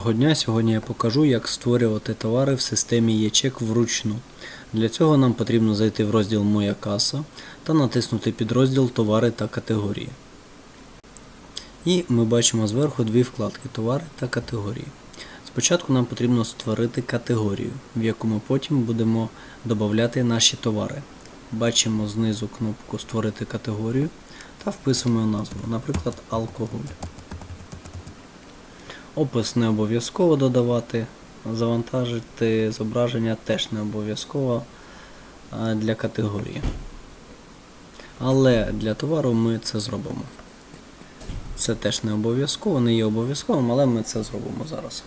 Доброго дня! Сьогодні я покажу, як створювати товари в системі ячек вручну. Для цього нам потрібно зайти в розділ Моя каса та натиснути підрозділ Товари та категорії. І ми бачимо зверху дві вкладки Товари та категорії. Спочатку нам потрібно створити категорію, в яку ми потім будемо додати наші товари. Бачимо знизу кнопку Створити категорію та вписуємо назву, наприклад, алкоголь. Опис не обов'язково додавати, завантажити зображення теж не обов'язково для категорії. Але для товару ми це зробимо. Це теж не обов'язково, не є обов'язковим, але ми це зробимо зараз.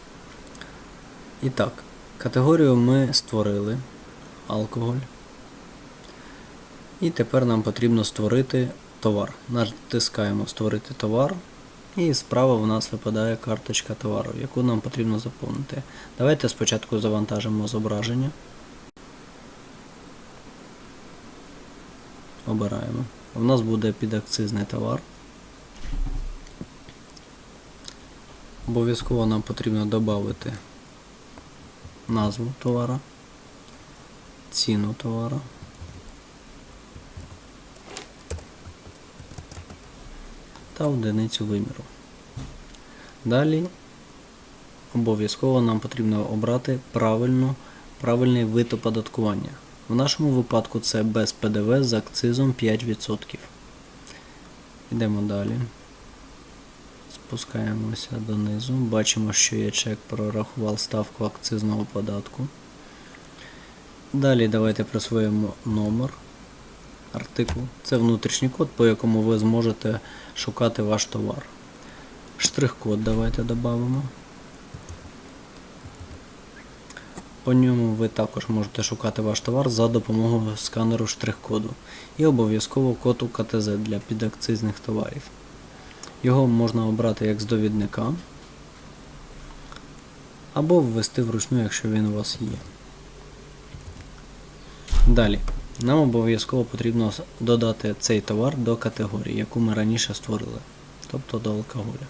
І так, категорію ми створили алкоголь. І тепер нам потрібно створити товар. Натискаємо Створити товар. І справа в нас випадає карточка товару, яку нам потрібно заповнити. Давайте спочатку завантажимо зображення. Обираємо. У нас буде підакцизний товар. Обов'язково нам потрібно додати назву товара, ціну товара. Та одиницю виміру. Далі обов'язково нам потрібно обрати правильно, правильний вид оподаткування. В нашому випадку це без ПДВ з акцизом 5%. Йдемо далі. Спускаємося донизу. Бачимо, що є чек прорахував ставку акцизного податку. Далі давайте присвоїмо номер артикул. Це внутрішній код, по якому ви зможете шукати ваш товар. Штрих-код давайте додамо. По ньому ви також можете шукати ваш товар за допомогою сканеру штрих-коду. І обов'язково код УКТЗ для підакцизних товарів. Його можна обрати як з довідника, або ввести вручну, якщо він у вас є. Далі. Нам обов'язково потрібно додати цей товар до категорії, яку ми раніше створили, тобто до алкоголю.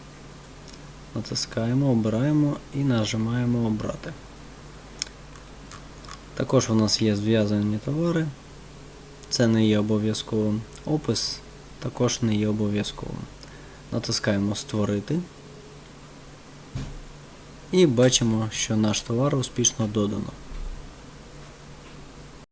Натискаємо, обираємо і нажимаємо Обрати. Також у нас є зв'язані товари. Це не є обов'язковим. Опис також не є обов'язковим. Натискаємо Створити. І бачимо, що наш товар успішно додано.